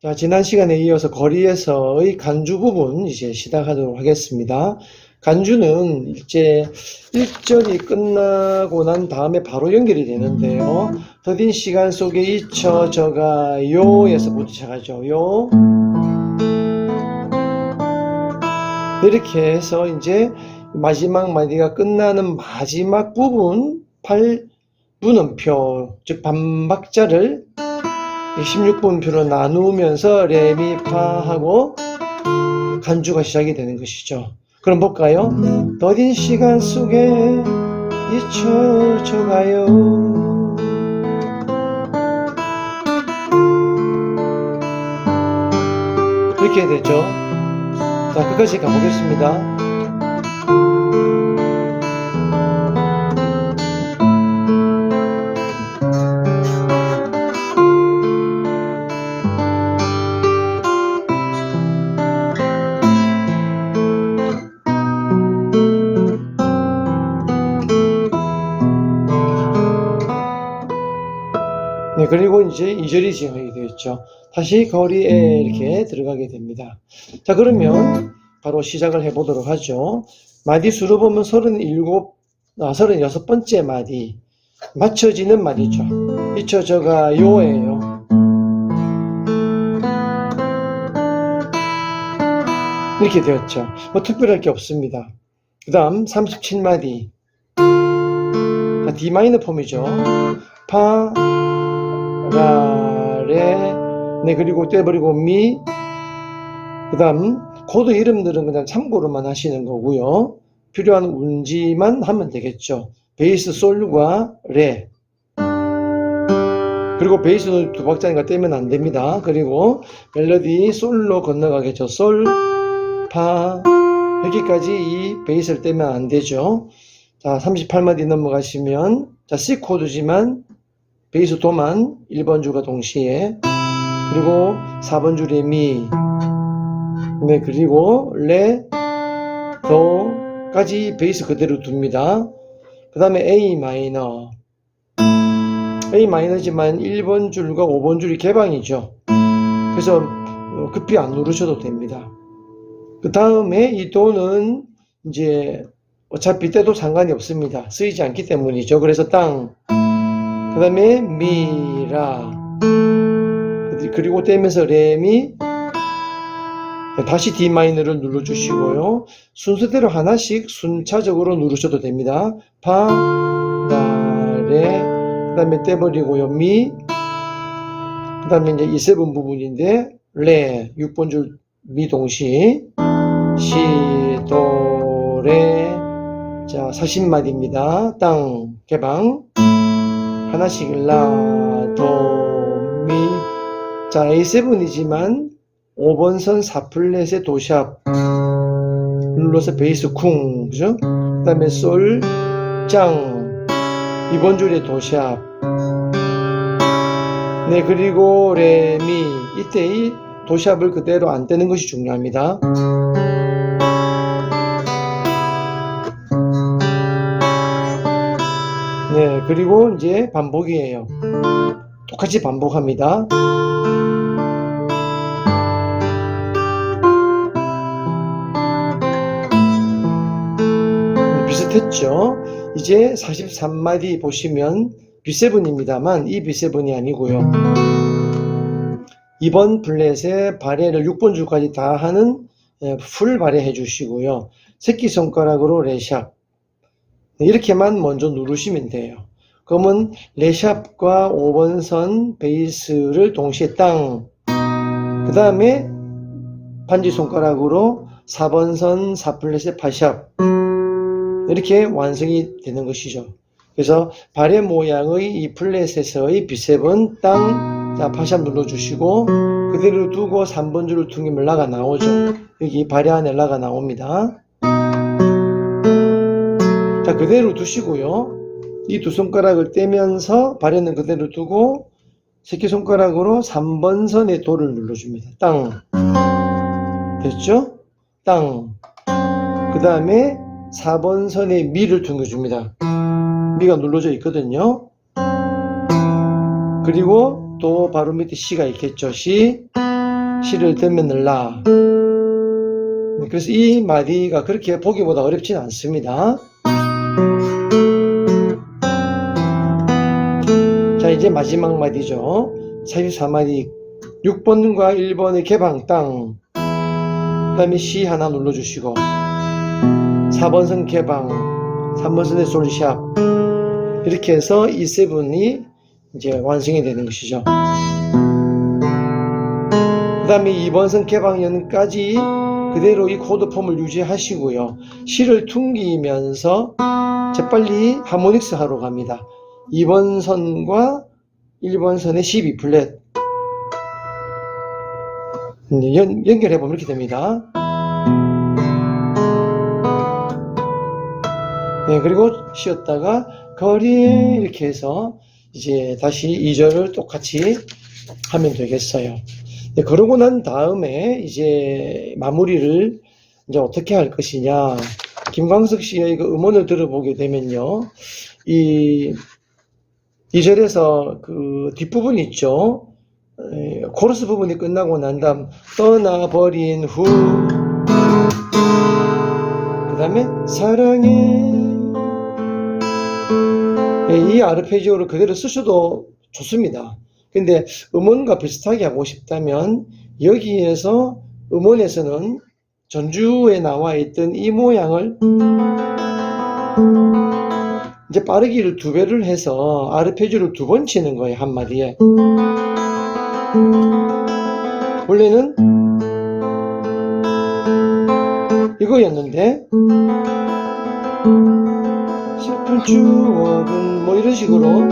자, 지난 시간에 이어서 거리에서의 간주 부분 이제 시작하도록 하겠습니다. 간주는 이제 1절이 끝나고 난 다음에 바로 연결이 되는데요. 더딘 시간 속에 잊혀져가요에서 부터 시작하죠. 요. 이렇게 해서 이제 마지막 마디가 끝나는 마지막 부분 8분음표, 즉 반박자를 16분표로 나누면서 레미파 하고 간주가 시작이 되는 것이죠. 그럼 볼까요? 더딘 시간 속에 잊혀져 가요. 이렇게 되죠. 자, 끝까지 가보겠습니다. 그리고 이제 2절이 진행이 되었죠. 다시 거리에 이렇게 들어가게 됩니다. 자, 그러면 바로 시작을 해보도록 하죠. 마디 수로 보면 37, 아, 36번째 마디. 맞춰지는 마디죠. 잊혀져가 요예요. 이렇게 되었죠. 뭐 특별할 게 없습니다. 그 다음 37마디. 자, D 마이너 폼이죠. 파, 라, 레, 네, 그리고 떼버리고 미, 그 다음, 코드 이름들은 그냥 참고로만 하시는 거고요. 필요한 운지만 하면 되겠죠. 베이스 솔과 레. 그리고 베이스는 두 박자니까 떼면 안 됩니다. 그리고 멜로디 솔로 건너가겠죠. 솔, 파, 여기까지 이 베이스를 떼면 안 되죠. 자, 38마디 넘어가시면, 자, C 코드지만, 베이스 도만 1번 줄과 동시에 그리고 4번 줄에 미, 네 그리고 레, 도 까지 베이스 그대로 둡니다. 그 다음에 A 마이너, A 마이너지만 1번 줄과 5번 줄이 개방이죠. 그래서 어, 급히 안 누르셔도 됩니다. 그 다음에 이 도는 이제 어차피 때도 상관이 없습니다. 쓰이지 않기 때문이죠. 그래서 땅, 그 다음에 미라. 그리고 떼면서 레미. 다시 D 마이너를 눌러주시고요. 순서대로 하나씩 순차적으로 누르셔도 됩니다. 파, 라, 레, 그 다음에 떼버리고요. 미, 그 다음에 이제 이 세븐 부분인데 레, 6번 줄 미 동시. 시, 도, 레. 자, 40마디입니다. 땅, 개방 하나씩 라, 도, 미. 자, A7이지만 5번 선 4플랫의 도샵 눌러서 베이스 쿵, 그죠? 그 다음에 솔, 짱. 이번 줄에 도샵. 네, 그리고 레, 미. 이때 이 도샵을 그대로 안 떼는 것이 중요합니다. 네, 그리고 이제 반복이에요. 똑같이 반복합니다. 네, 비슷했죠? 이제 43마디 보시면 B7입니다만 이 B7이 아니고요. 2번 플랫에 발해를 6번 줄까지 다 하는 예, 풀 발해해 주시고요. 새끼손가락으로 레샵. 네, 이렇게만 먼저 누르시면 돼요. 그러면 레샵과 5번 선 베이스를 동시에 땅. 그 다음에 반지 손가락으로 4번 선 4플랫의 파샵. 이렇게 완성이 되는 것이죠. 그래서 발의 모양의 이 플랫에서의 B7 땅, 자, 파샵 눌러주시고 그대로 두고 3번 줄을 퉁기면 라가 나오죠. 여기 발의 안에 라가 나옵니다. 자, 그대로 두시고요. 이 두 손가락을 떼면서 발에는 그대로 두고 새끼손가락으로 3번 선의 도를 눌러줍니다. 땅. 됐죠? 땅. 그 다음에 4번 선의 미를 퉁겨줍니다. 미가 눌러져 있거든요. 그리고 또 바로 밑에 C가 있겠죠. C. 시를 되면 라. 그래서 이 마디가 그렇게 보기보다 어렵진 않습니다. 이제 마지막 마디죠. 44마디. 6번과 1번의 개방 땅. 그 다음에 C 하나 눌러주시고. 4번 선 개방. 3번 선의 솔샵. 이렇게 해서 이 세븐이 이제 완성이 되는 것이죠. 그 다음에 2번 선 개방 연까지 그대로 이 코드 폼을 유지하시고요. 시를 퉁기면서 재빨리 하모닉스 하러 갑니다. 2번 선과 1번 선의 12 플랫 연, 연결해 보면 이렇게 됩니다. 네, 그리고 쉬었다가 거리에 이렇게 해서 이제 다시 2절을 똑같이 하면 되겠어요. 네, 그러고 난 다음에 이제 마무리를 이제 어떻게 할 것이냐. 김광석 씨의 그 음원을 들어보게 되면요. 이, 2절에서 그 뒷부분 있죠. 에, 코러스 부분이 끝나고 난 다음, 떠나버린 후. 그 다음에, 사랑해. 예, 이 아르페지오를 그대로 쓰셔도 좋습니다. 근데 음원과 비슷하게 하고 싶다면 여기에서 음원에서는 전주에 나와 있던 이 모양을 이제 빠르기를 두 배를 해서 아르페지오를 두 번 치는 거예요 한 마디에 원래는 이거였는데 슬픈 추억은 뭐 이런 식으로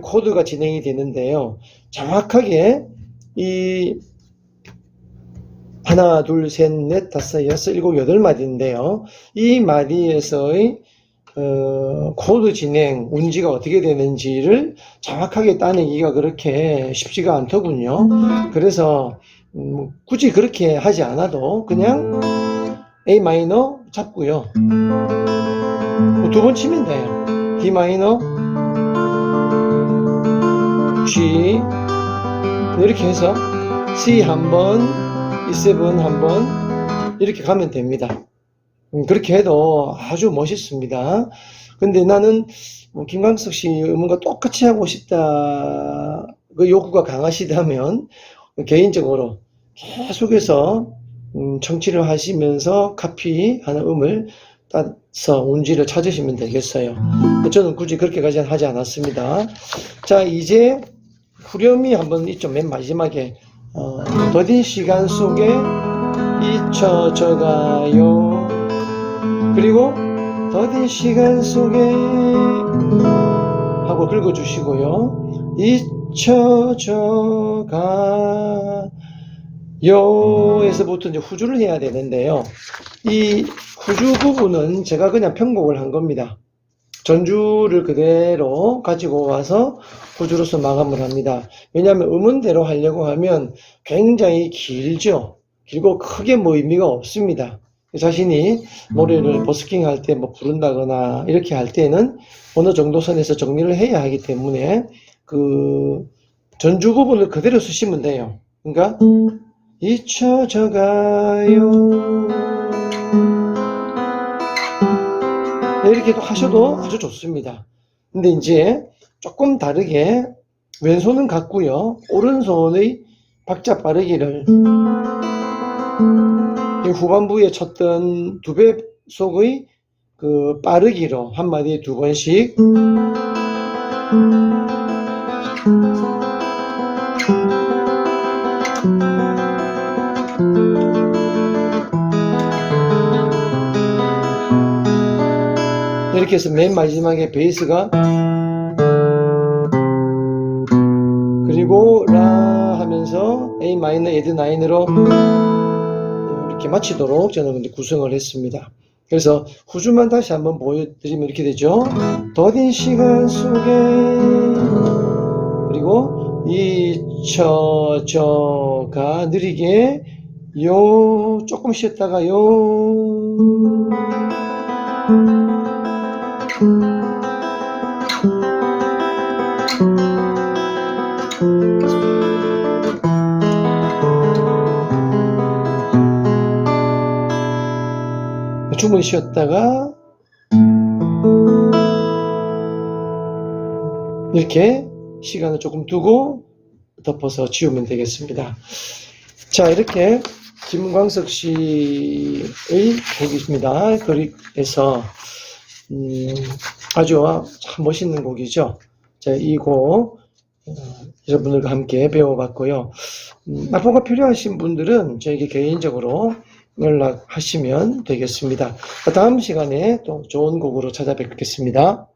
코드가 진행이 되는데요. 정확하게 이 하나, 둘, 셋, 넷, 다섯, 여섯, 일곱, 여덟 마디인데요. 이 마디에서의 어, 코드 진행, 운지가 어떻게 되는지를 정확하게 따내기가 그렇게 쉽지가 않더군요. 그래서 음, 굳이 그렇게 하지 않아도 그냥 A 마이너 잡고요. 두 번 치면 돼요. D 마이너, G 이렇게 해서 C 한 번, E7 한 번 이렇게 가면 됩니다. 음, 그렇게 해도 아주 멋있습니다. 근데 나는 뭐 김광석 씨 음원과 똑같이 하고 싶다 그 요구가 강하시다면 개인적으로 계속해서 음, 청취를 하시면서 카피하는 음을 따서 운지를 찾으시면 되겠어요. 저는 굳이 그렇게까지 하지 않았습니다. 자, 이제 후렴이 한번 있죠. 맨 마지막에 어, 더딘 시간 속에 잊혀져가요. 그리고 더딘 시간 속에 하고 긁어주시고요. 잊혀져 가 요에서부터 이제 후주를 해야 되는데요. 이 후주 부분은 제가 그냥 편곡을 한 겁니다. 전주를 그대로 가지고 와서 후주로서 마감을 합니다. 왜냐하면 음원대로 하려고 하면 굉장히 길죠. 길고 크게 뭐 의미가 없습니다. 자신이 노래를 버스킹 할 때 뭐 부른다거나 이렇게 할 때는 어느 정도 선에서 정리를 해야 하기 때문에 그 전주 부분을 그대로 쓰시면 돼요. 그러니까 잊혀져 가요. 네, 이렇게 하셔도 아주 좋습니다. 근데 이제 조금 다르게 왼손은 같고요. 오른손의 박자 빠르기를 이 후반부에 쳤던 두 배속의 그 빠르기로 한 마디에 두 번씩. 이렇게 해서 맨 마지막에 베이스가 그리고 라 하면서 A 마이너 에드 나인으로 이렇게 마치도록 저는 근데 구성을 했습니다. 그래서 후주만 다시 한번 보여드리면 이렇게 되죠. 더딘 시간 속에 그리고 잊혀져가 느리게 요 조금 쉬었다가 요 춤을 쉬었다가 이렇게 시간을 조금 두고 덮어서 지우면 되겠습니다. 자, 이렇게 김광석 씨의 곡입니다. 그릭에서 음, 아주 참 멋있는 곡이죠. 자, 이 곡, 어, 여러분들과 함께 배워봤고요. 음, 악보가 필요하신 분들은 저에게 개인적으로 연락하시면 되겠습니다. 다음 시간에 또 좋은 곡으로 찾아뵙겠습니다.